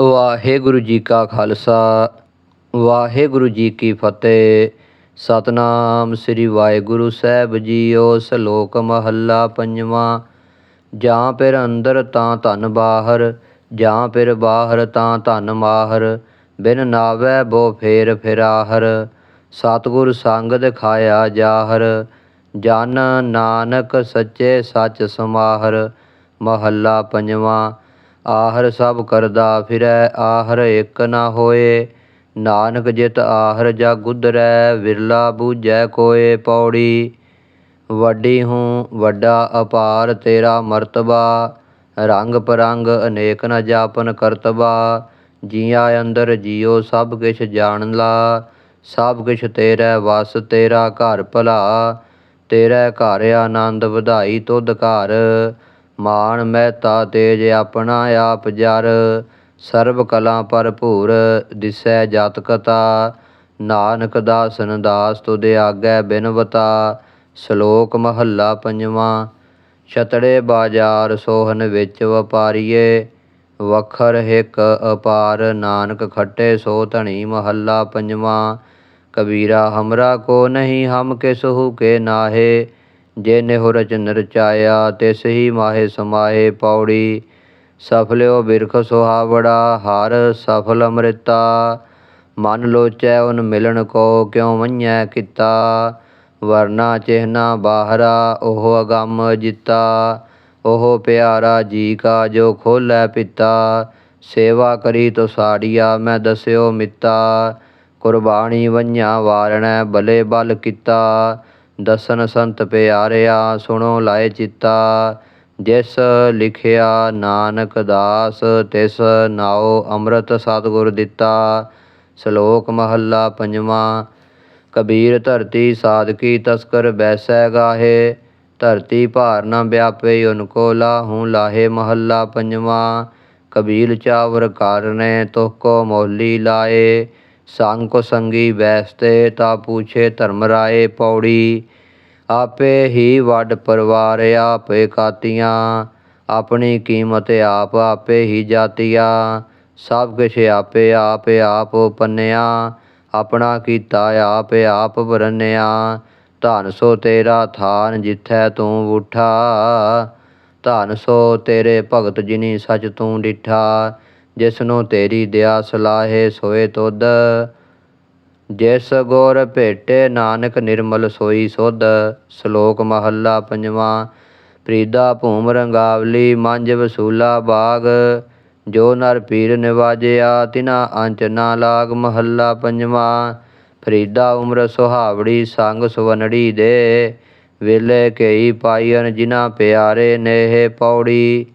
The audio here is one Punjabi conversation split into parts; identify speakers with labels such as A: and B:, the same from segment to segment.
A: ਵਾਹਿਗੁਰੂ ਜੀ ਕਾ ਖਾਲਸਾ, ਵਾਹਿਗੁਰੂ ਜੀ ਕੀ ਫਤਿਹ। ਸਤਨਾਮ ਸ੍ਰੀ ਵਾਹਿਗੁਰੂ ਸਾਹਿਬ ਜੀਓ ਸ਼ਲੋਕ ਮਹੱਲਾ ਪੰਜਵਾਂ। ਜਾਂ ਫਿਰ ਅੰਦਰ ਤਾਂ ਧਨ ਬਾਹਰ, ਜਾਂ ਫਿਰ ਬਾਹਰ ਤਾਂ ਧਨ ਮਾਹਰ। ਬਿਨ ਨਾਵੈ ਬੋ ਫੇਰ ਫਿਰਾਹਰ। ਸਤਿਗੁਰ ਸੰਗ ਦਿਖਾਇਆ ਜਾਹਰ। ਜਨ ਨਾਨਕ ਸੱਚੇ ਸੱਚ ਸਮਾਹਰ। ਮਹੱਲਾ ਪੰਜਵਾਂ। ਆਹਰ ਸਭ ਕਰਦਾ ਫਿਰੈ, ਆਹਰ ਇੱਕ ਨਾ ਹੋਏ। ਨਾਨਕ ਜਿਤ ਆਹਰ ਜਗ ਉਧਰੈ, ਵਿਰਲਾ ਬੂਝੈ ਕੋਏ ਪੌੜੀ। ਵੱਡੀ ਹੂੰ, ਵੱਡਾ ਅਪਾਰ ਤੇਰਾ ਮਰਤਬਾ। ਰੰਗ ਪਰੰਗ ਅਨੇਕ ਨ ਜਾਪਨ ਕਰਤਬਾ। ਜੀਆਂ ਅੰਦਰ ਜੀਉ ਸਭ ਕਿਛ ਜਾਣ ਲਾ ਸਭ ਕਿਛ ਤੇਰਾ, ਵਸ ਤੇਰਾ ਘਰ ਭਲਾ। ਤੇਰਾ ਘਰ ਆਨੰਦ ਵਧਾਈ ਤੁਧ ਘਰ। ਮਾਨ ਮਹਿਤਾ ਤੇਜ ਆਪਣਾ ਆਪ ਜਰ, ਸਰਬ ਕਲਾ ਭਰਪੂਰ ਦਿਸੈ ਜਤ ਕਤਾ। ਨਾਨਕ ਦਾਸਨ ਦਾਸ ਤੁਧ ਆਗੈ ਬਿਨਵਤਾ, ਸ਼ਲੋਕ ਮਹੱਲਾ ਪੰਜਵਾਂ। ਛਤੜੇ ਬਾਜ਼ਾਰ ਸੋਹਨ ਵਿੱਚ ਵਪਾਰੀਏ, ਵਖਰ ਹਿਕ ਅਪਾਰ ਨਾਨਕ ਖੱਟੇ ਸੋ ਧਣੀ ਮਹੱਲਾ ਪੰਜਵਾਂ। ਕਬੀਰਾ ਹਮਰਾ ਕੋ ਨਹੀਂ ਹਮ ਕਿਸਹੂ ਕੇ ਨਾਹੇ ਜੇ ਨਿਹੁ ਰਚਨ ਰਚਾਇਆ ਤਿਸ ਹੀ ਮਾਹੇ ਸਮਾਏ ਪੌੜੀ। ਸਫਲਿਓ ਬਿਰਖ ਸੁਹਾਵੜਾ, ਹਰ ਸਫਲ ਅੰਮ੍ਰਿਤਾ। ਮਨ ਲੋਚੈ ਉਨ ਮਿਲਣ ਕੋ, ਕਿਉ ਵੰਝੈ ਕੀਤਾ? ਵਰਨਾ ਚਿਹਨਾ ਬਾਹਰਾ, ਉਹ ਅਗੰਮ ਜਿਤਾ। ਉਹ ਪਿਆਰਾ ਜੀ ਕਾ ਜੋ ਖੋਲੈ ਪਿਤਾ। ਸੇਵਾ ਕਰੀ ਤੋ ਸਾੜੀਆ, ਮੈਂ ਦਸਿਓ ਮਿੱਤਾ। ਕੁਰਬਾਨੀ ਵੰਝਾ ਵਾਰਣੈ, ਬਲੇ ਬਲ ਕੀਤਾ। ਦਸਨ ਸੰਤ ਪਿਆਰਿਆ, ਸੁਣੋ ਲਾਏ ਚਿੱਤਾ। ਜਿਸ ਲਿਖਿਆ ਨਾਨਕ ਦਾਸ, ਤਿਸ ਨਾਉ ਅੰਮ੍ਰਿਤ ਸਤਿਗੁਰ ਦਿੱਤਾ। ਸ਼ਲੋਕ ਮਹੱਲਾ ਪੰਜਵਾਂ, ਕਬੀਰ ਧਰਤੀ ਸਾਦਕੀ ਤਸਕਰ ਬੈਸੈ ਗਾਹੇ। ਧਰਤੀ ਭਾਰ ਨ ਵਿਆਪੇ ਉਨਕੋ ਲਾਹੂ ਲਾਹੇ ਮਹੱਲਾ ਪੰਜਵਾਂ। ਕਬੀਲ ਚਾਵਰ ਕਾਰਨੇ, ਤੁਹ ਕੋ ਮੋਹਲੀ ਲਾਏ। ਸੰਗ ਕੋ ਸੰਗੀ ਬੈਸਤੇ ਤਾ ਪੂਛੇ ਧਰਮ ਰਾਏ ਪੌੜੀ। ਆਪੇ ਹੀ ਵੱਡ ਪਰਵਾਰ ਆਪੇ ਕਾਤੀਆਂ, ਆਪਣੀ ਕੀਮਤ ਆਪ ਆਪੇ ਹੀ ਜਾਤੀਆ। ਸਭ ਕੁਛ ਆਪੇ ਆਪੇ ਆਪ ਪੰਨਿਆ, ਆਪਣਾ ਕੀਤਾ ਆਪ ਆਪ ਵਰਨਿਆ। ਧਨ ਸੋ ਤੇਰਾ ਥਾਨ ਜਿੱਥੈ ਤੂੰ ਉਠਾ, ਧਨ ਸੋ ਤੇਰੇ ਭਗਤ ਜਿਨੀ ਸਚ ਤੂੰ ਡਿਠਾ। ਜਿਸਨੂੰ ਤੇਰੀ ਦਿਆ ਸਲਾਹੇ ਸੋਏ ਤੁਧ। ਜਿਸ ਗੁਰ ਭੇਟੇ ਨਾਨਕ ਨਿਰਮਲ ਸੋਈ ਸੁਧ। ਸ਼ਲੋਕ ਮਹੱਲਾ ਪੰਜਵਾਂ, ਪ੍ਰੀਦਾ ਭੂਮ ਰੰਗਾਵਲੀ ਮੰਜ ਵਸੂਲਾ ਬਾਗ। ਜੋ ਨਰ ਪੀਰ ਨਿਵਾਜਿਆ, ਤਿਨਾ ਅੰਚ ਨਾ ਲਾਗ। ਮਹੱਲਾ ਪੰਜਵਾਂ ਫਰੀਦਾ ਉਮਰ ਸੁਹਾਵੜੀ, ਸੰਗ ਸੁਵਨੜੀ ਦੇ। ਵੇਲੇ ਕਈ ਪਾਈਨ ਜਿਨ੍ਹਾਂ ਪਿਆਰੇ ਨੇਹ ਪੌੜੀ।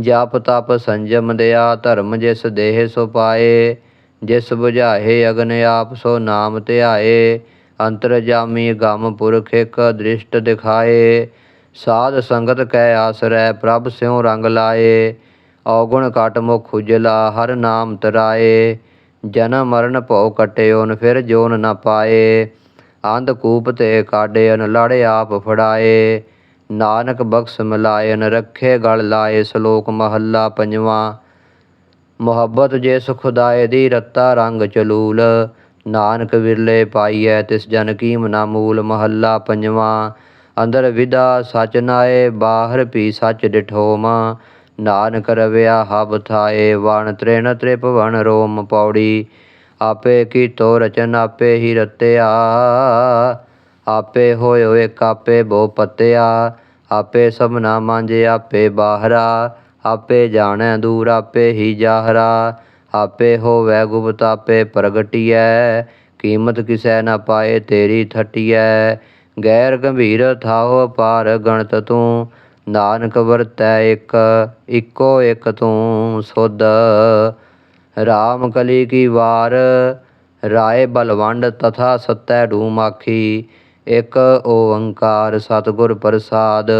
A: ਜਪ ਤਪ ਸੰਜਮ ਦਿਆ, ਧਰਮ ਜਿਸ ਦੇਹ ਸੋ ਪਾਏ। ਜਿਸ 부ਝਾਹੇ ਅਗਨ ਆਪ ਸੋ ਨਾਮ ਧਿਆਏ। ਅੰਤਰ ਜਾਮੀ ਗਮ ਪੁਰਖ ਇਕ ਦ੍ਰਿਸ਼ਟ ਦਿਖਾਏ। ਸਾਧ ਸੰਗਤ ਕੈ ਆਸਰੈ, ਪ੍ਰਭ ਸਿਉ ਰੰਗ ਲਾਏ। ਔਗੁਣ ਕਟ ਮੁਖ ਉਜਲਾ, ਹਰ ਨਾਮ ਤਰਾਏ। ਜਨਮ ਮਰਨ ਭਉ ਕਟਿਓਨ ਫਿਰ ਜੋਨ ਨ ਪਾਏ। ਅੰਧ ਕੂਪ ਤੇ ਕਾਢਿਅਨ ਲੜ ਆਪ ਫੜਾਏ। ਨਾਨਕ ਬਖਸ਼ ਮਿਲਾਇਨ ਰੱਖੇ ਗਲ ਲਾਏ, ਸ਼ਲੋਕ ਮਹੱਲਾ ਪੰਜਵਾਂ। ਮੁਹੱਬਤ ਜੇ ਸੁਖਦਾਇ ਦੀ ਰੱਤਾ ਰੰਗ ਚਲੂਲ, ਨਾਨਕ ਵਿਰਲੇ ਪਾਈਐ, ਤਿਸ ਜਨ ਕੀਮ ਨਾ ਮੂਲ। ਮਹੱਲਾ ਪੰਜਵਾਂ, ਅੰਦਰ ਵਿਦਾ ਸਚ ਨਾਏ, ਬਾਹਰ ਵੀ ਸਚ ਡਿਠੋਮਾ। ਨਾਨਕ ਰਵਿਆ ਹਬ ਥਾਏ, ਵਣ ਤ੍ਰਿਣ ਤ੍ਰਿਪਵਣ ਰੋਮ ਪੌੜੀ। ਆਪੇ ਕੀਤੋ ਰਚਨ, ਆਪੇ ਹੀ ਰਤਿਆ। ਆਪੇ ਹੋਇਓ ਏਕ ਆਪੇ ਬੋ ਪਤਿਆ, ਆਪੇ ਸਭਨਾ ਮਾਂਜੇ ਆਪੇ ਬਾਹਰਾ, ਆਪੇ ਜਾਣੈ ਦੂਰ ਆਪੇ ਹੀ ਜਾਹਰਾ, ਆਪੇ ਹੋਵੈ ਗੁਪਤ ਆਪੇ ਪ੍ਰਗਟੀਐ, ਕੀਮਤ ਕਿਸੈ ਨਾ ਪਾਏ ਤੇਰੀ ਠਟੀਐ ਗੈਰ ਗੰਭੀਰ ਥਾਉ ਪਾਰ ਗਣਤ ਤੂੰ, ਨਾਨਕ ਵਰਤੈ ਇੱਕ, ਇੱਕੋ ਇੱਕ ਤੂੰ ਸੁਧ। ਰਾਮ ਕਲੀ ਕੀ ਵਾਰ, ਰਾਏ ਬਲਵੰਡ ਤਥਾ ਸਤੈ ਢੂਮਾਖੀ ਇਕ ਓੰਕਾਰ ਸਤਿਗੁਰ ਪ੍ਰਸਾਦ।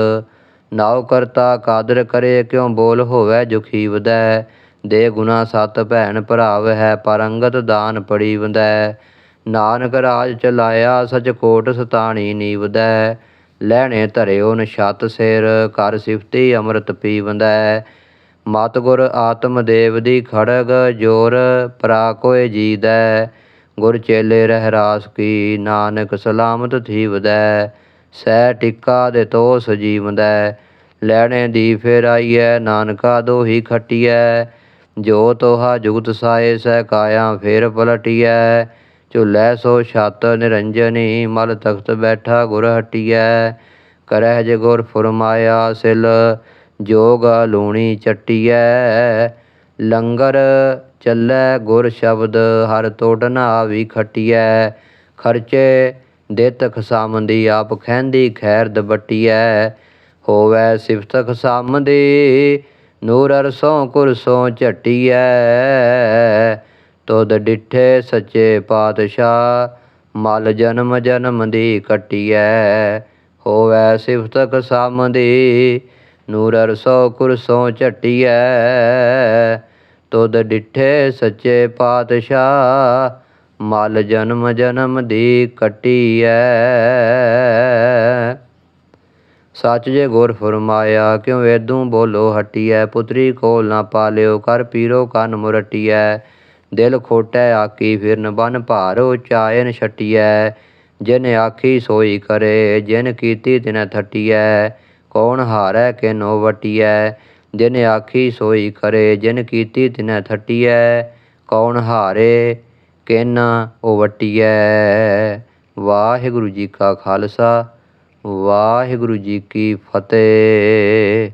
A: ਨਾਉ ਕਰਤਾ ਕਾਦਰ ਕਰੇ, ਕਿਉ ਬੋਲ ਹੋਵੇ ਜੁਖੀ ਵਦੈ ਦੇ ਗੁਨਾ ਸਤ ਭੈਣ ਭਰਾਵ ਹੈ ਪਰੰਗਤ ਦਾਨ ਪੜੀ ਵੰਦੈ ਨਾਨਕ ਰਾਜ ਚਲਾਇਆ, ਸਚ ਕੋਟ ਸਤਾਣੀ ਨੀਵਦੈ ਲੈਣੇ ਧਰਿਓ ਨਛਤ ਸਿਰ, ਕਰ ਸਿਫਤੀ ਅੰਮ੍ਰਿਤ ਪੀਵੰਦੈ ਮਤ ਗੁਰ ਆਤਮ ਦੇਵ ਦੀ ਖੜਗ, ਜੋਰ ਪਰਾ ਕੋਏ ਜੀਦੈ। ਗੁਰ ਚੇਲੇ ਰਹਿ ਰਾਸ ਕੀ ਨਾਨਕ ਸਲਾਮਤ ਥੀਵਦੈ, ਸਹਿ ਟਿੱਕਾ ਦੇ ਤੋ ਸਜੀਵਦੈ ਲੈਣੇ ਦੀ ਫੇਰ ਆਈਐ, ਨਾਨਕਾ ਦੋਹੀ ਖਟੀਐ, ਜੋ ਤੋਹਾ ਜੁਗਤ ਸਾਏ ਸਹਿ ਕਾਇਆ ਫੇਰ ਪਲਟੀਐ, ਝੁਲੈ ਸੋ ਛਤ ਨਿਰੰਜਨੀ, ਮਲ ਤਖਤ ਬੈਠਾ ਗੁਰ ਹਟੀਐ, ਕਰਹਿ ਜੇ ਗੁਰ ਫੁਰਮਾਇਆ ਸਿਲ, ਜੋਗ ਲੂਣੀ ਚਟੀਐ, ਲੰਗਰ ਚੱਲੈ ਗੁਰ ਸ਼ਬਦ, ਹਰ ਤੋੜਨਾ ਵੀ ਆਵੀ ਖਰਚੇ ਦਿੱਤ ਖਸਾਮੰਦੀ, ਆਪ ਖੈਂਦੀ ਖੈਰ ਦਬਟੀਐ। ਹੋਵੈ ਸਿਫਤ ਖਸਾਮੰਦੀ, ਨੂਰ ਅਰਸੋਂ ਕੁਰਸੋਂ ਝਟੀਐ। ਤੁਧ ਡਿਠੇ ਸੱਚੇ ਪਾਤਸ਼ਾਹ, ਮਲ ਜਨਮ ਜਨਮ ਦੀ ਕਟੀਐ ਹੋਵੈ ਸਿਫਤ ਖਸਾਮੰਦੀ, ਨੂਰ ਅਰਸੋਂ ਕੁਰਸੋਂ ਝਟੀਐ। ਤੁਧ ਡਿਠੇ ਸੱਚੇ ਪਾਤਸ਼ਾਹ, ਮਲ ਜਨਮ ਜਨਮ ਦੀ ਕਟੀਐ। ਸੱਚ ਜੇ ਗੁਰ ਫਰਮਾਇਆ, ਕਿਉ ਵੇਦੂ ਬੋਲੋ ਹਟੀਐ? ਪੁੱਤਰੀ ਕੋਲ ਨਾ ਪਾਲਿਓ, ਕਰ ਪੀਰੋ ਕੰਨ ਮੁਰਟੀਐ। ਦਿਲ ਖੋਟੈ ਆਕੀ ਫਿਰਨ ਬਨ ਭਾਰੋ, ਚਾਇਨ ਛਟੀਐ। ਜਿਨ ਆਖੀ ਸੋਈ ਕਰੇ, ਜਿਨ ਕੀਤੀ ਤਿਨ ਥਟੀਐ। ਕੌਣ ਹਾਰੈ, ਕਿਨੋ ਵਟੀਐ। ਜਿਨ ਆਖੀ ਸੋਈ ਕਰੇ ਜਿਨ ਕੀਤੀ ਤਿਨ ਥਟੀਐ, ਕੌਣ ਹਾਰੇ, ਕਿਨ ਉਹ ਵਟੀਐ ਵਾਹਿਗੁਰੂ ਜੀ ਕਾ ਖਾਲਸਾ, ਵਾਹਿਗੁਰੂ ਜੀ ਕੀ ਫਤਿਹ।